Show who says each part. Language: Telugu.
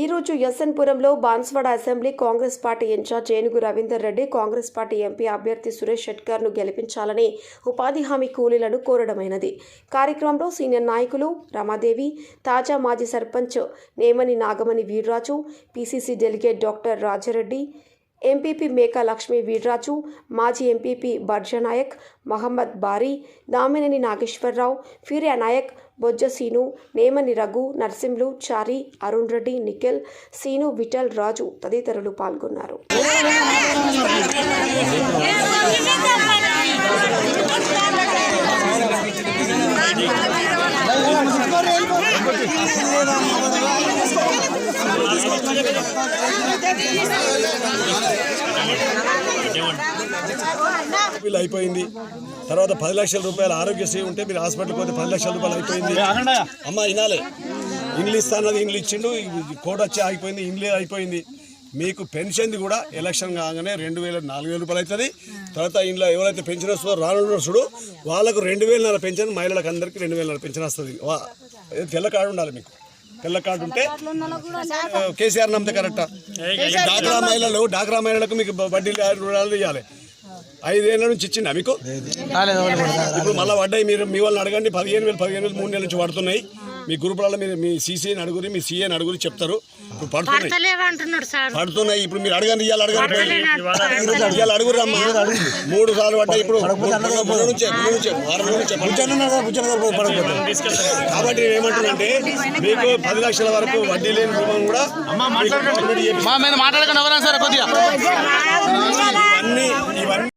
Speaker 1: ఈరోజు ఎస్ఎన్పురంలో Banswada assembly Congress party incharge Enugu Ravinder Reddy Congress party MP అభ్యర్థి సురేష్ షెట్కర్ను గెలిపించాలని ఉపాధి హామీ కూలీలను కోరడమైనది. కార్యక్రమంలో సీనియర్ నాయకులు రమాదేవి తాజా మాజీ sarpanch Nemani Nagamani Veerraju PCC delegate doctor Rajareddy MPP Meka Lakshmi Veerraju మాజీ ఎంపీపీ బర్జనాయక్ మహమ్మద్ బారీ దామినేని నాగేశ్వరరావు ఫిర్యా నాయక్ బొజ్జ సీను నేమని రఘు నర్సింహులు చారి అరుణ్ రెడ్డి నిఖిల్ సీను విఠల్ రాజు తదితరులు పాల్గొన్నారు
Speaker 2: బిల్ అయిపోయింది. తర్వాత పది లక్షల రూపాయలు ఆరోగ్యశ్రీ ఉంటే మీరు హాస్పిటల్కి పోతే పది లక్షల రూపాయలు అయిపోయింది. అమ్మ వినాలే. ఇండ్లు ఇస్తానది ఇండ్లు ఇచ్చిండు కోడ్ వచ్చి ఆగిపోయింది ఇండ్లు అయిపోయింది. మీకు పెన్షన్ది కూడా ఎలక్షన్ కాగానే రెండు వేల నాలుగు వేల రూపాయలు అవుతుంది. తర్వాత ఇంట్లో ఎవరైతే పెన్షన్ వస్తుందో రానున్న చూడు వాళ్ళకు రెండు వేలన్నర పెన్షన్ మహిళలకు అందరికీ రెండు వేలన్నర పెన్షన్ వస్తుంది. తెల్ల కార్డు ఉండాలి మీకు. తెల్ల కార్డు ఉంటే కేసీఆర్ నమ్మితే కరెక్టా? డాక్రా మహిళలు డాక్రా మహిళలకు మీకు వడ్డీ రుణాలు ఇవ్వాలి ఐదేళ్ళ నుంచి ఇచ్చిందా మీకు? ఇప్పుడు మళ్ళీ పడ్డాయి మీరు మీ వాళ్ళని అడగండి పదిహేను వేలు పదిహేను వేలు మూడు నెలల నుంచి పడుతున్నాయి. మీ గ్రూపులలో మీరు మీ సీసీని అడుగురి మీ సీఏని అడుగురి చెప్తారు. ఇప్పుడు పడుతున్నాయి. ఇప్పుడు మీరు అడగండి ఇవాళ అడగండి. ఇవాళ అడుగురు అమ్మా. మూడు సార్లు పడ్డాయి ఇప్పుడు. మొన్న నుంచే మొన్న నుంచే వారం రోజుల నుంచే కాబట్టి నేను ఏమంటున్నానంటే మీకు పది లక్షల వరకు వడ్డీ లేని రుణం కూడా
Speaker 3: మాట్లాడకుండా. ఎవరైనా సరే